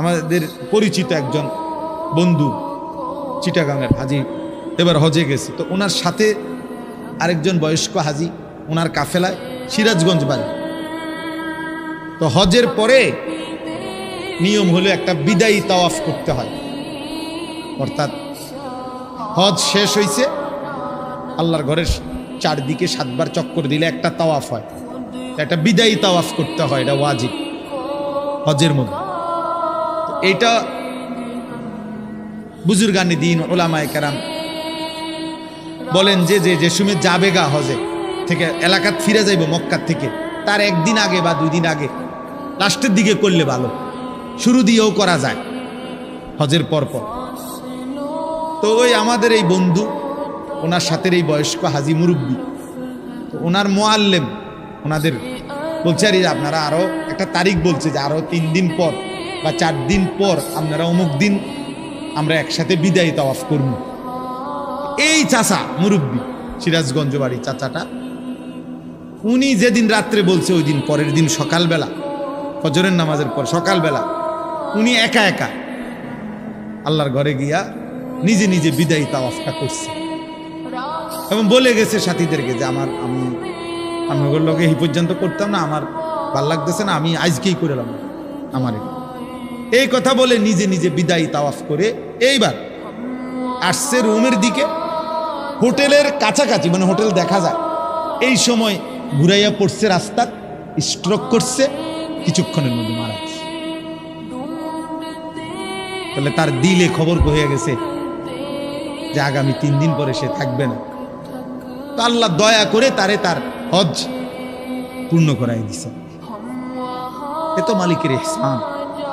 আমাদের পরিচিত একজন বন্ধু, চিটাগাংয়ের হাজি, এবার হজে গেছে। তো ওনার সাথে আরেকজন বয়স্ক হাজি, ওনার কাফেলায় সিরাজগঞ্জ বাড়ি। তো হজের পরে নিয়ম হলো একটা বিদায়ী তাওয়াফ করতে হয়। অর্থাৎ হজ শেষ হয়েছে আল্লাহর ঘরের চারদিকে সাতবার চক্কর দিলে একটা তাওয়াফ হয়। একটা বিদায়ী তাওয়াফ করতে হয়, এটা ওয়াজিব। হজের মধ্যে। তো এইটা বুজুর্গানি দিন, ওলামায় কেরাম বলেন যে যে যে সময় যাবে গা হজে, থেকে এলাকাত ফিরে যাইব মক্কার থেকে, তার একদিন আগে বা দুই দিন আগে, লাস্টের দিকে করলে ভালো, শুরু দিয়েও করা যায়, হজের পর পর। তো ওই আমাদের এই বন্ধু, ওনার সাথে এই বয়স্ক হাজি মুরব্বী, তো ওনার মোয়াল্লেম, ওনাদের বলছে, আর আপনারা আরও একটা তারিখ বলছে যে আরও তিন দিন পর বা চার দিন পর আপনারা অমুক দিন আমরা একসাথে বিদায়ী তাওয়াফ করব। এই চাচা মুরব্বী, সিরাজগঞ্জ বাড়ি চাচাটা, উনি যেদিন রাত্রে বলছে ওই দিন পরের দিন সকালবেলা, ফজরের নামাজের পর সকালবেলা, উনি একা একা আল্লাহর ঘরে গিয়া নিজে নিজে বিদায়ী তাওয়াফটা করছে। এবং বলে গেছে সাথীদেরকে যে আমার, আমি আপনাদের লগে এই পর্যন্ত করতাম না, আমার ভালো লাগতেছে না, আমি আজকেই করে এলাম আমার। এই কথা বলে নিজে নিজে বিদায়ী তাওয়াফ করে এইবার আসছে রুমের দিকে। হোটেলের কাছাকাছি মানে হোটেল দেখা যায়। এই সময় ঘুরাইয়া পড়ছে রাস্তার স্ট্রোক করছে, কিছুক্ষণের মধ্যে মারা গেছে। তাহলে তার দিলে খবর হয়ে গেছে যে আগামী তিন দিন পরে সে থাকবে না। তো আল্লাহ দয়া করে তারে তার হজ পূর্ণ করাই দিছে। এ তো মালিকের এহসান